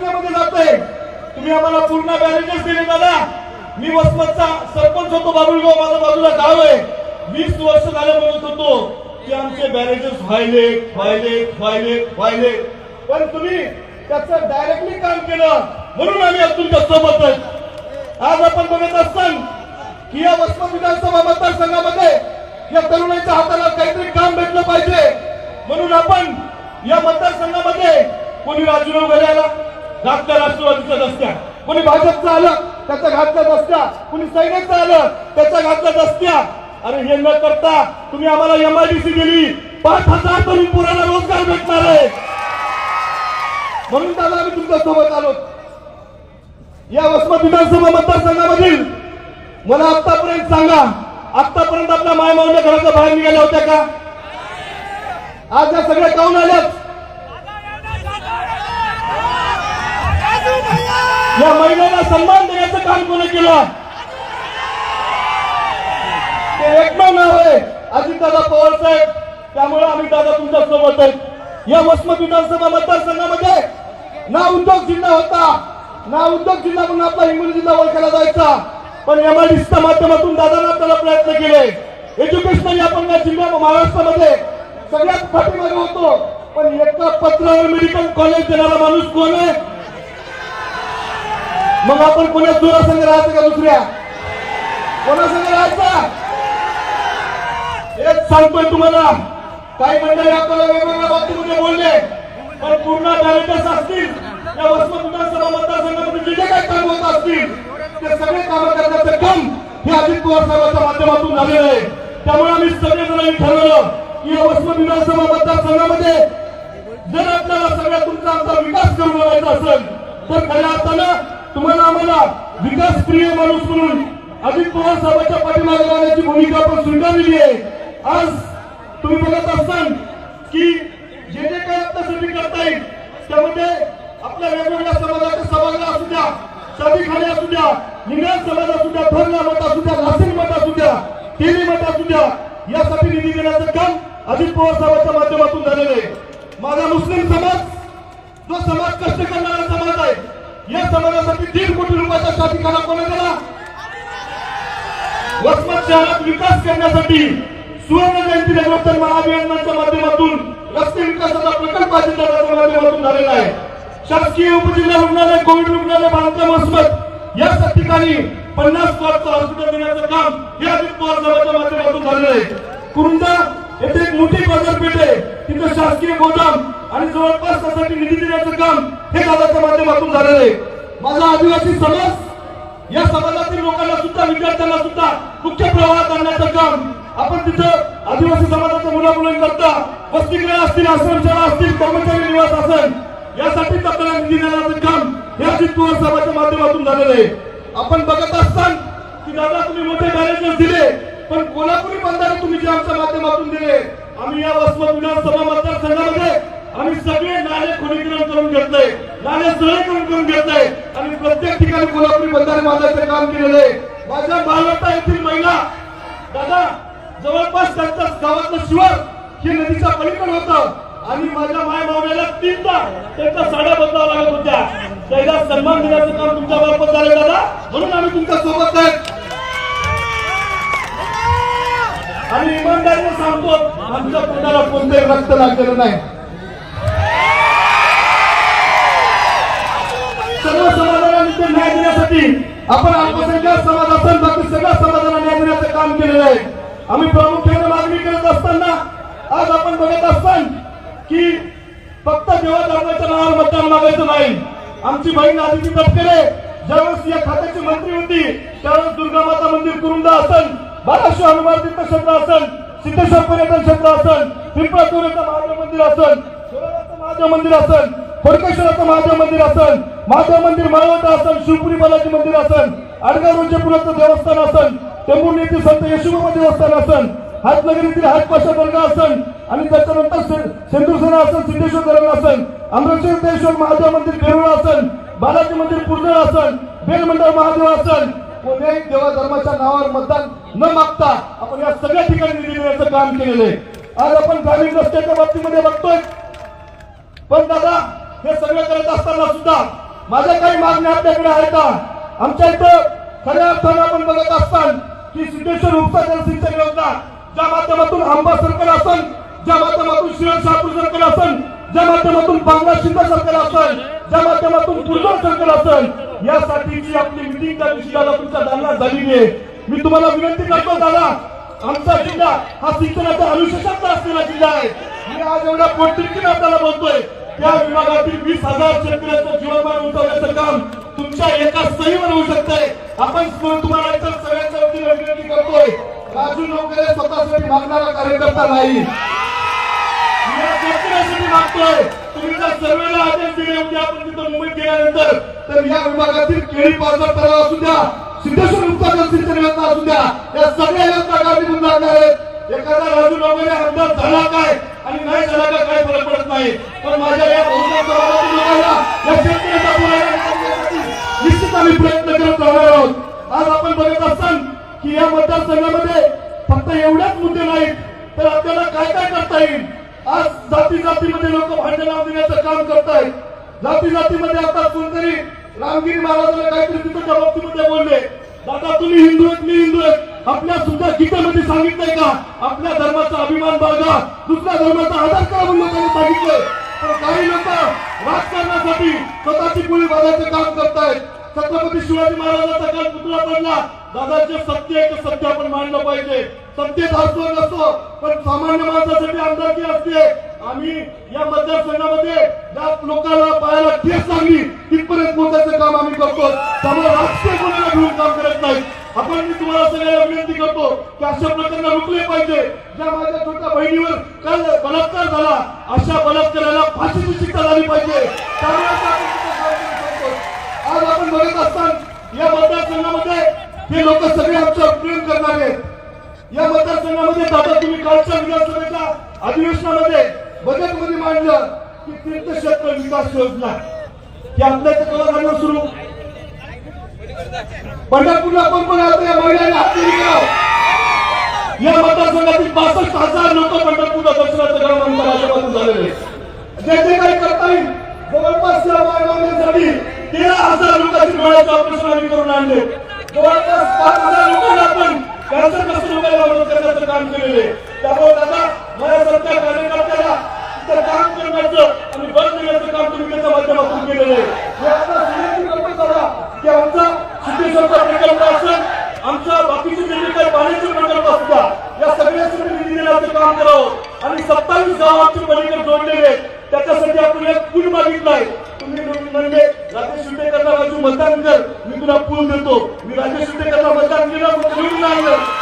संख्येमध्ये जातोय. तुम्ही आम्हाला पूर्ण बॅरेजेस दिले दादा. मी वसमतचा सरपंच होतो बाबुलगाव माझा बाजूला गाव आहे. वीस वर्ष झालं म्हणत होतो की आमचे बॅरेजेस व्हायले व्हायले व्हायले व्हायले. पण तुम्ही त्याचं डायरेक्टली काम केलं. म्हणून आम्ही आज तुमच्यासोबत आहे. आज आपण बघत असताल की या वसमत विधानसभा मतदारसंघामध्ये या तरुणाच्या हाताला काहीतरी काम भेटलं पाहिजे. म्हणून आपण या मतदारसंघामध्ये कोणी राजूराव गड्याला घातलं राष्ट्रवादीचं दसत्या. कोणी भाजपचं आलं त्याचा घातलं दसत्या. कोणी सैन्याचं आलं त्याचा घातल्या दसत्या. अरे हे न करता तुम्ही आम्हाला एमआयडीसी दिली. पाच हजार तरुण पुराला रोजगार भेटणार आहे. म्हणून दादा आम्ही तुमच्यासोबत आलो. या वसमत विधानसभा मतदारसंघामधील मला आतापर्यंत सांगा आतापर्यंत आपल्या मायमावल्या घराच्या बाहेर निघाल्या होत्या का? आज या सगळ्या काऊन आल्याच या महिलांना सन्मान देण्याचं काम कोणी केलं? ते एकमेव नाव आहे अजितदादा पवार साहेब. त्यामुळे आम्ही दादा तुमच्यासोबत आहेत. या वसमत विधानसभा मतदारसंघामध्ये ना उद्योग जिल्हा होता ना उद्योग जिल्हा म्हणून आपला हिंगोली जिल्हा ओळखायला जायचा. पण एमआयडीसीच्या माध्यमातून दादांना आपल्याला प्रयत्न केले. एज्युकेशनली आपण या जिल्ह्या महाराष्ट्रामध्ये सगळ्यात पाठीमागे होतो. पण एका पत्रावर मेडिकल कॉलेज देणारा माणूस कोण आहे? मग आपण कोण्या जोरासंग राहायचं का दुसऱ्या? कोणासंग राहायचा? एक सांगतोय तुम्हाला. काही मंडळी आपल्याला वेगवेगळ्या बाबतीमध्ये बोलले पण पूर्ण बॅलेटर्स असतील त्या वस्तू विधानसभा मतदारसंघामध्ये जे जे काही काम होत असतील ते सगळे काम करण्याचं काम हे अजित पवार साहेबांच्या माध्यमातून झालेलं आहे. त्यामुळे आम्ही सगळेजणांनी ठरवलं की या वसमत विधानसभा मतदारसंघामध्ये जर आपल्याला सगळ्या तुमचा आमचा विकास करून बघायचा असेल तर खऱ्या अर्थानं तुम्हाला आम्हाला विकास प्रिय माणूस म्हणून अजित पवार साहेबांच्या पाठीमागे राहण्याची भूमिका आपण स्वीकारलेली आहे. आज तुम्ही बघत असाल की जे जे आता आपल्यासाठी करता येईल त्यामध्ये आपल्या वेगवेगळ्या समाजाच्या सभागृह असू द्या शादीखाने असू द्या निघाण समाज असू द्या थोरला मत असू द्या नाशिक मत असू द्या तेली मत असू द्या यासाठी निधी देण्याचं काम अजित पवार साहेबांच्या माध्यमातून झालेलं आहे. माझा मुस्लिम समाज जो समाज कष्ट करणारा समाज आहे या समाजासाठी दीड कोटी रुपयाचा शादीखाना कोणी दिला वसमत शहरात विकास करण्यासाठी सुवर्ण जयंती नगरोत्तर महाअभियानाच्या माध्यमातून रस्ते विकासाचा प्रकल्प अजितदादाच्या माध्यमातून झालेला आहे. शासकीय उपजिल्हा रुग्णालय कोविड रुग्णालय बांधकाम वसमत या ठिकाणी पन्नास कोटचं हॉस्पिटल देण्याचं काम हे अजित पवार साहेबांच्या माध्यमातून झालेलं आहे. कुरुंदा येथे एक मोठी बाजारपेठ आहे. तिथं शासकीय गोदाम आणि जवळपास त्यासाठी निधी देण्याचं काम हे दादाच्या माध्यमातून झालेलं आहे. माझा आदिवासी समाज या समाजातील लोकांना सुद्धा विद्यार्थ्यांना सुद्धा मुख्य प्रवाहात आणण्याचं काम आपण तिथं आदिवासी समाजाच्या मुला मुलांकरता वसतिगृह असतील आश्रमशाळा असतील कर्मचारी निवास असेल यासाठीच आपल्याला निधी देण्याचं काम हे अजित पवार साहेबांच्या माध्यमातून झालेलं आहे. आपण बघत असताल की दादा तुम्ही मोठे बॅरेजेस दिले पण कोल्हापुरी बंधारे तुम्ही जे आमच्या माध्यमातून दिले आम्ही या वसमत विधानसभा मतदारसंघामध्ये आम्ही सगळे नाले खोलीकरण करून घेतलंय. नाले सरळीकरण करून घेतलंय. आणि प्रत्येक ठिकाणी कोल्हापुरी बंधारे बांधायचं काम केलेलं आहे. माझ्या बालवटा येथील महिला दादा जवळपास त्यांच्या गावातलं शिवर हे नदीच्या पलीकडे होतं. आणि माझ्या माय मावळ्याला तीनदा त्यांच्या साड्या बदलाव्या लागत होत्या. त्याला सन्मान देण्याचं काम तुमच्या मार्फत झालं दादा. म्हणून आम्ही तुमच्यासोबत आहे. आणि इमानदारीने सांगतो आमच्या तोंडाला कोणतेही रक्त लागलेलं नाही. आपण अल्पसंख्याक समाज असेल बाकी सगळ्या समाजाला न्याय देण्याचं काम केलेलं आहे. आम्ही प्रामुख्याने मागणी करत असताना आज आपण बघत असताल की फक्त देवा धर्माच्या नावावर मतदान मागायचं नाही. आमची बहीण आदिती तटकरे ज्यावेळेस या खात्याची मंत्री होती त्यावेळेस दुर्गा माता मंदिर कुरुंदा असेल बाराशे हनुमान तीर्थक्षेत्र असेल सिद्धेश्वर पर्यटन क्षेत्र असेल पिंपळाचोरेचं महादेव मंदिर असेल महादेव मंदिर असेल फडकेश्वराचं महादेव मंदिर असेल महादेव मंदिर माळवटा असेल शिवपुरी बालाजी मंदिर असेल आडगाव रोजेपुराचं देवस्थान असेल टेंबूर येथील संत यशोबाबा देवस्थान असेल हातनगरीतील हातपाशा दर्गा असन आणि त्याच्यानंतर सिंधुसेना असन असेल सिद्धेश्वर दर्गा असेल अमृतसर महादेव मंदिर बेरुळा असन बालाजी मंदिर पूर्ण असन बेलमंडळ महादेव असन. कोणत्याही देवा धर्माच्या नावावर मतदान न मागता आपण या सगळ्या ठिकाणी निधी देण्याचं काम केलेलं आहे. आज आपण ग्रामीण रस्त्याच्या बाबतीमध्ये बघतोय. पण दादा हे सगळं करत असताना सुद्धा माझ्या काही मागण्या आपल्याकडे आहेत का? आमच्या इथं खऱ्या अर्थानं आपण बघत असताना की सिद्धेश्वर उपसा जलसिंचन योजना ज्या माध्यमातून आंबा सर्कल असेल ज्या माध्यमातून शिरण शहापूर सर्कल असन ज्या माध्यमातून बांगला शिंदे सरकार असन ज्या माध्यमातून पुरदोर सर्कल असन यासाठीची आपली मिटिंग त्या दिवशी दादा तुमच्या दालनात झालेली आहे. मी तुम्हाला विनंती करतो दादा आमचा जिल्हा हा सिंचनाचा अनुशेषाचा असलेला जिल्हा आहे. मी आज एवढ्या पोटतिडकीने आपल्याला बोलतोय. त्या विभागातील वीस हजार शेतकऱ्यांचं जीवनमान उंचावण्याचं काम तुमच्या एका सहीवर होऊ शकतंय. आपण तुम्हाला इतर सगळ्यांच्या वतीने विनंती करतोय. राजू नवकरे स्वतःसाठी मागणारा कार्यकर्ता नाही. शेतकऱ्यासाठी मागतोय. तुम्ही जर सर्वेला आदेश दिले उद्या आपण तिथं मुंबईत गेल्यानंतर. तर या विभागातील केळी पावसाळ तलाव असू द्या सिद्धेश्वर उत्पादन सिंचन योजना असू द्या या सगळ्या योजना गाडीतून आहेत. एखादा राजू वगैरे आमदार झाला काय? आणि नाही झाला का काय फरक पडत नाही. पण माझ्या या बहुजन निश्चित आम्ही प्रयत्न करत राहणार आहोत. आज आपण बघत असाल की या मतदारसंघामध्ये फक्त एवढ्याच मुद्दे नाहीत तर आपल्याला काय काय करता येईल? आज जाती जातीमध्ये लोक भांडण लावून देण्याचं काम करतायत. जाती जातीमध्ये आता कोणतरी रामगिरी महाराजाला काहीतरी तिथं बाबतीमध्ये बोलले. दादा तुम्ही हिंदू आहेत मी हिंदू आहेत आपल्या सुद्धा गीतेमध्ये सांगितलंय का? आपल्या धर्माचा अभिमान बाळगा. दुसऱ्या धर्माचा आदर करा म्हणून लोकांनी सांगितलंय. पण काही लोक राजकारणासाठी स्वतःची पुळी बाजायचं काम करतायत. छत्रपती शिवाजी महाराजांचा काल पुतळा पडला. दादाचे सत्य एक सत्य आपण मांडलं पाहिजे. सत्य असो नसो पण सामान्य माणसासाठी आमदारकी असते आम्ही या मतदारसंघामध्ये ज्या लोकांना पाहायला ठेस लागली तिथपर्यंत पोहोचायचं काम आम्ही करतो. त्यामुळे राजकीय कोणाला घेऊन काम करत नाही आपण मी तुम्हाला सगळ्यांना विनंती करतो की अशा प्रकरण रुकले पाहिजे. ज्या माझ्या छोट्या बहिणीवर काल बलात्कार झाला अशा बलात्काराला फाशीची शिक्षा झाली पाहिजे. आज आपण बघत असताना या मतदारसंघामध्ये हे लोक सगळे आमच्यावर प्रेम करणारे आहेत. या मतदारसंघामध्ये दादा तुम्ही कालच्या विधानसभेच्या अधिवेशनामध्ये बजेटमध्ये मांडलं की तीर्थक्षेत्र विकास योजना. ही आपल्या इथं सुरू. पंढरपूरला आपण पण आता या महिलांना हाती करावं या मतदारसंघातील बासष्ट हजार लोक पंढरपूरला दर्शनाचं काम आमच्या भाजपातून झालेले जे जे काही करता येईल जवळपास या मागण्यासाठी तेरा हजार लोकांची डोळ्याचं ऑपरेशन आम्ही करून आणले. जवळपास पाच हजार लोकांना आपण कॅन्सर ग्रस्त लोकांना मदत करण्याचं काम केलेले आहे. त्यामुळे दादा माझ्यासारख्या कार्यकर्त्याला तिथं काम करण्याचं आणि बंद करण्याचं काम तुम्ही त्याच्या माध्यमातून केलेलं आहे हे आता विनंती करतो दादा की आमचा सिद्धेश्वरचा प्रकल्प असेल आमच्या बाकीचे जे जे काही पाण्याचे प्रकल्प असतात या सगळ्यासाठी निधी देण्याचं काम करावं आणि सत्तावीस गावांचे पलीकडे जोडलेले आहेत. त्याच्यासाठी आपण एक पूल मागितलाय तुम्ही म्हणजे राजेश शिंदेकरला राजू मतदान कर. मी तुला पूल देतो. मी राजेश शिंदेकरला मतदान केलं मग नाही आणलं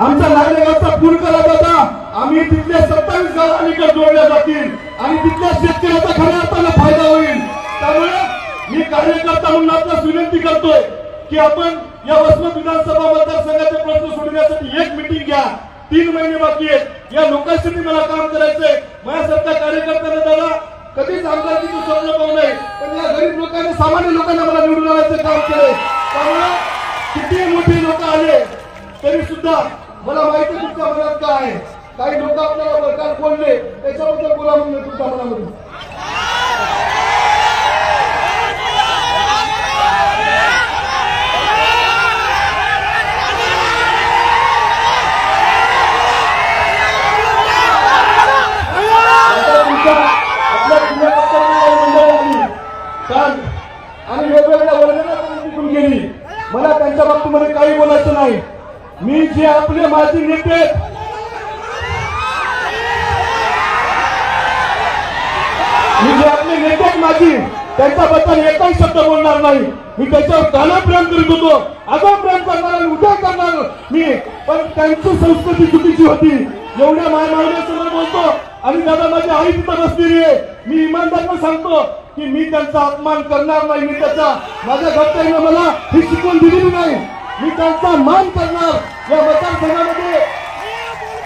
आमच्या नागरिकांचा पूल करा दादा आम्ही तिथल्या सत्तावीस गाव जोडल्या जातील. आणि तिथल्या शेतकऱ्याचा खऱ्या अर्थानं फायदा कार्यकर्ता म्हणून आपल्यास विनंती करतोय की आपण या वसमत विधानसभा मतदारसंघाचे प्रश्न सोडवण्यासाठी एक मिटिंग घ्या. तीन महिने बाकी आहेत. या लोकांसाठी मला काम करायचंय. माझ्यासारख्या कार्यकर्त्यांना दादा कधीच आमदारकीचं स्वप्न पाहू नये. पण या गरीब लोकांनी सामान्य लोकांना मला निवडून आणायचं काम केलंय. त्यामुळे किती मोठे लोक आले तरी सुद्धा मला माहिती तुमच्या मनात काय आहे. काही लोक आपल्याला वरकार बोलले. त्याच्याबद्दल बोला म्हणून तुमच्या मनामध्ये आता तुमच्या आपल्या जुन्या पक्षाची काही मंडळी आली काल आणि वेगवेगळ्या वर्गाला पण तिथून गेली मला त्यांच्या बाबतीमध्ये काही बोलायचं नाही. मी जे आपले माजी नेते मी जे आपले नेते माझी त्यांच्याबद्दल एकही शब्द बोलणार नाही. मी त्याच्यावर त्याला प्रेम करीत होतो आता प्रेम करणार आणि उद्या करणार मी. पण त्यांची संस्कृती चुकीची होती. एवढ्या मायमावण्यासमोर बोलतो आणि दादा माझी आई तिथं बसलेली आहे. मी इमानदारनं सांगतो की मी त्यांचा अपमान करणार नाही. मी त्याचा माझ्या घरच्यांना मला ही शिकवण दिलेली नाही. मी त्यांचा मान करणार या मतदारसंघामध्ये.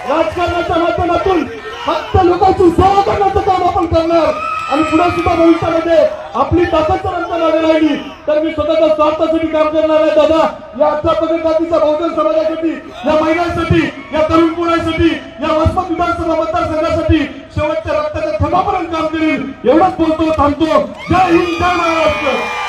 राजकारणाच्या माध्यमातून फक्त लोकांची सेवा करण्याचं काम आपण करणार. आणि पुढे सुद्धा भविष्यामध्ये आपली ताकद जर आमच्या मागे राहिली तर मी स्वतःच्या स्वार्थासाठी काम करणार आहे दादा. या अठरा पगड जातीच्या बहुजन समाजासाठी या महिलांसाठी या तरुण पुण्यासाठी या वसमत विधानसभा मतदारसंघासाठी शेवटच्या रक्ताच्या थेंबापर्यंत काम करेल एवढंच बोलतो थांबतो. जय हिंद जय महाराष्ट्र.